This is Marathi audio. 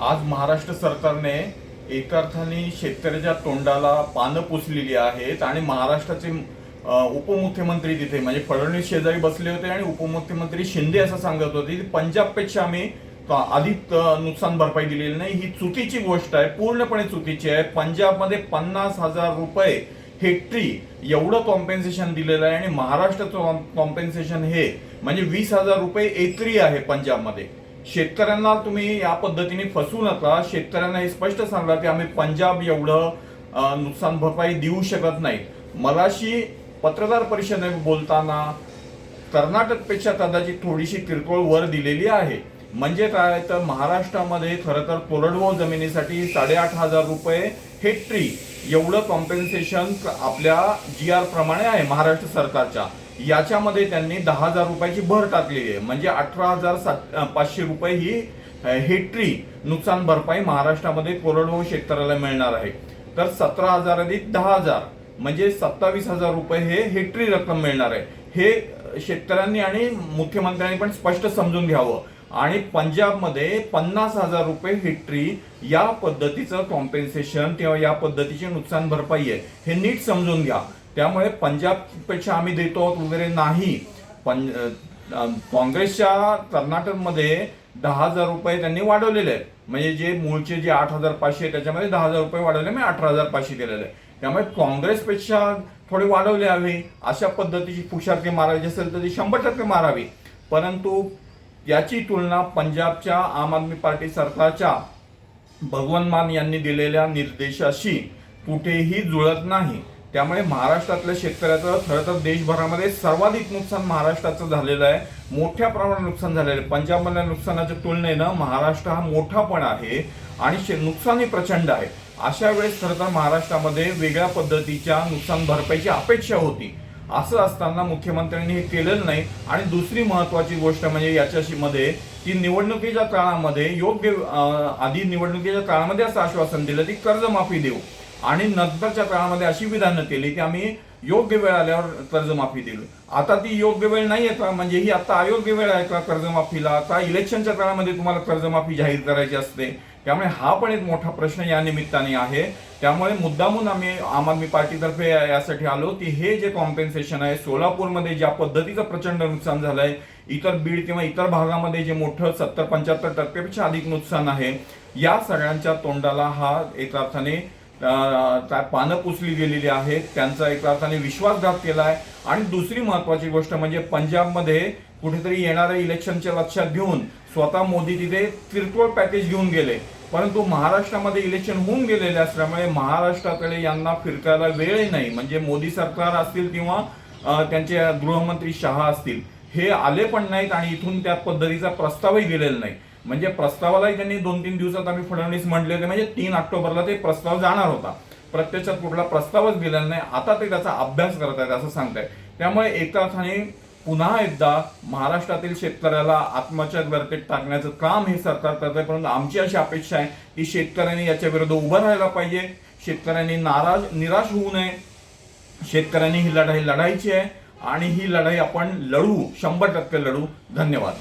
आज महाराष्ट्र सरकारने एका अर्थाने शेतकऱ्याच्या तोंडाला पानं पुसलेली आहेत आणि महाराष्ट्राचे उपमुख्यमंत्री तिथे म्हणजे फडणवीस शेजारी बसले होते आणि उपमुख्यमंत्री शिंदे असं सांगत होते की पंजाबपेक्षा आम्ही आधीच नुकसान भरपाई दिलेली नाही. ही चुकीची गोष्ट आहे पूर्णपणे चुकीची आहे. पंजाबमध्ये पन्नास हजार रुपये हेक्टरी एवढं कॉम्पेन्सेशन दिलेलं आहे आणि महाराष्ट्राचं कॉम्पेन्सेशन हे म्हणजे वीस हजार रुपये एकरी आहे पंजाबमध्ये. शेतकऱ्यांना तुम्ही या पद्धतीने फसू नका. शेतकऱ्यांना हे स्पष्ट सांगा की आम्ही पंजाब एवढं नुकसान भरपाई देऊ शकत नाही. मलाशी पत्रकार परिषदेत बोलताना कर्नाटकपेक्षा कदाचित थोडीशी किरकोळ वर दिलेली आहे. म्हणजे काय? तर महाराष्ट्रामध्ये खरं तर कोरडवाहू जमिनीसाठी साडेआठ हजार रुपये हेक्टरी एवढं कॉम्पेन्सेशन आपल्या जी आर प्रमाणे आहे महाराष्ट्र सरकारच्या. याच्यामध्ये त्यांनी दहा हजार रुपयाची भर टाकलेली आहे. म्हणजे अठरा हजार सात पाचशे रुपये ही हेट्री नुकसान भरपाई महाराष्ट्रामध्ये कोरडवाहू शेतकऱ्याला मिळणार आहे. तर सतरा हजार अधिक दहा हजार म्हणजे सत्तावीस हजार रुपये हे हेक्टरी रक्कम मिळणार आहे. हे शेतकऱ्यांनी आणि मुख्यमंत्र्यांनी पण स्पष्ट समजून घ्यावं. आणि पंजाबमध्ये पन्नास हजार रुपये हेक्टरी या पद्धतीचं कॉम्पेन्सेशन किंवा या पद्धतीची नुकसान भरपाई आहे. हे नीट समजून घ्या. त्यामुळे पंजाबपेक्षा आम्ही देतो आहोत वगैरे नाही. पण काँग्रेसच्या कर्नाटकमध्ये दहा हजार रुपये त्यांनी वाढवलेले आहेत. म्हणजे जे मूळचे जे आठ हजार पाचशे त्याच्यामध्ये दहा हजार रुपये वाढवले मी अठरा हजार पाचशे दिलेले आहे त्यामुळे काँग्रेसपेक्षा थोडे वाढवले हवे अशा पद्धतीची फुशारकी मारायची असेल तर ती शंभर टक्के मारावी. परंतु याची तुलना पंजाबच्या आम आदमी पार्टी सरकारच्या भगवंत मान यांनी दिलेल्या निर्देशाशी कुठेही जुळत नाही. त्यामुळे महाराष्ट्रातल्या शेतकऱ्याचं खरं तर देशभरामध्ये सर्वाधिक नुकसान महाराष्ट्राचं झालेलं आहे. मोठ्या प्रमाणात नुकसान झालेलं आहे. पंजाबमधल्या नुकसानाच्या तुलनेनं महाराष्ट्र हा मोठा पण आहे आणि शे- नुकसानही प्रचंड आहे. अशा वेळेस खरं तर महाराष्ट्रामध्ये वेगळ्या पद्धतीच्या नुकसान भरपाईची अपेक्षा होती. असं असताना मुख्यमंत्र्यांनी हे केलेलं नाही. आणि दुसरी महत्वाची गोष्ट म्हणजे याच्याशी मध्ये की निवडणुकीच्या काळामध्ये योग्य आधी निवडणुकीच्या काळामध्ये असं आश्वासन दिलं की कर्जमाफी देऊ. आणि नंतरच्या काळामध्ये अशी विधानं केली की आम्ही योग्य वेळ आल्यावर कर्जमाफी दिली. आता ती योग्य वेळ नाही आहे का म्हणजे ही आता अयोग्य वेळ आहे का कर्जमाफीला? आता इलेक्शनच्या काळामध्ये तुम्हाला कर्जमाफी जाहीर करायची असते. त्यामुळे हा पण एक मोठा प्रश्न या निमित्ताने आहे. त्यामुळे मुद्दामून आम्ही आम आदमी पार्टीतर्फे या- यासाठी आलो की हे जे कॉम्पेन्सेशन आहे सोलापूरमध्ये ज्या पद्धतीचं प्रचंड नुकसान झालंय इतर बीड किंवा इतर भागामध्ये जे मोठं सत्तर पंच्याहत्तर टक्केपेक्षा अधिक नुकसान आहे या सगळ्यांच्या तोंडाला हा एका अर्थाने पानं पुसली गेलेली आहेत. त्यांचा एका अर्थाने विश्वासघात केला आहे आणि दुसरी महत्वाची गोष्ट म्हणजे पंजाबमध्ये कुठेतरी येणाऱ्या इलेक्शनच्या लक्षात घेऊन स्वतः मोदी तिथे किरकोळ पॅकेज घेऊन गेले. परंतु महाराष्ट्रामध्ये इलेक्शन होऊन गेलेले असल्यामुळे महाराष्ट्राकडे यांना फिरकायला वेळही नाही. म्हणजे मोदी सरकार असतील किंवा त्यांचे गृहमंत्री शहा असतील हे आले पण नाहीत आणि इथून त्या पद्धतीचा प्रस्तावही गेलेला नाही. म्हणजे प्रस्तावालाही त्यांनी दोन तीन दिवसात आम्ही फडणवीस म्हटले होते. म्हणजे तीन ऑक्टोबरला ते प्रस्ताव जाणार होता. प्रत्यक्षात कुठला प्रस्तावच दिलेला नाही. आता ते त्याचा अभ्यास करत आहेत असं सांगतायत. त्यामुळे एका अर्थाने पुन्हा एकदा महाराष्ट्रातील शेतकऱ्याला आत्महत्या गर्तेत टाकण्याचं काम हे सरकार करत आहे. परंतु आमची अशी अपेक्षा आहे की शेतकऱ्यांनी याच्या विरुद्ध उभं राहायला पाहिजे. शेतकऱ्यांनी नाराज निराश होऊ नये. शेतकऱ्यांनी ही लढाई लढायची आहे. आणि ही लढाई आपण लढू. शंभर टक्के लढू. धन्यवाद.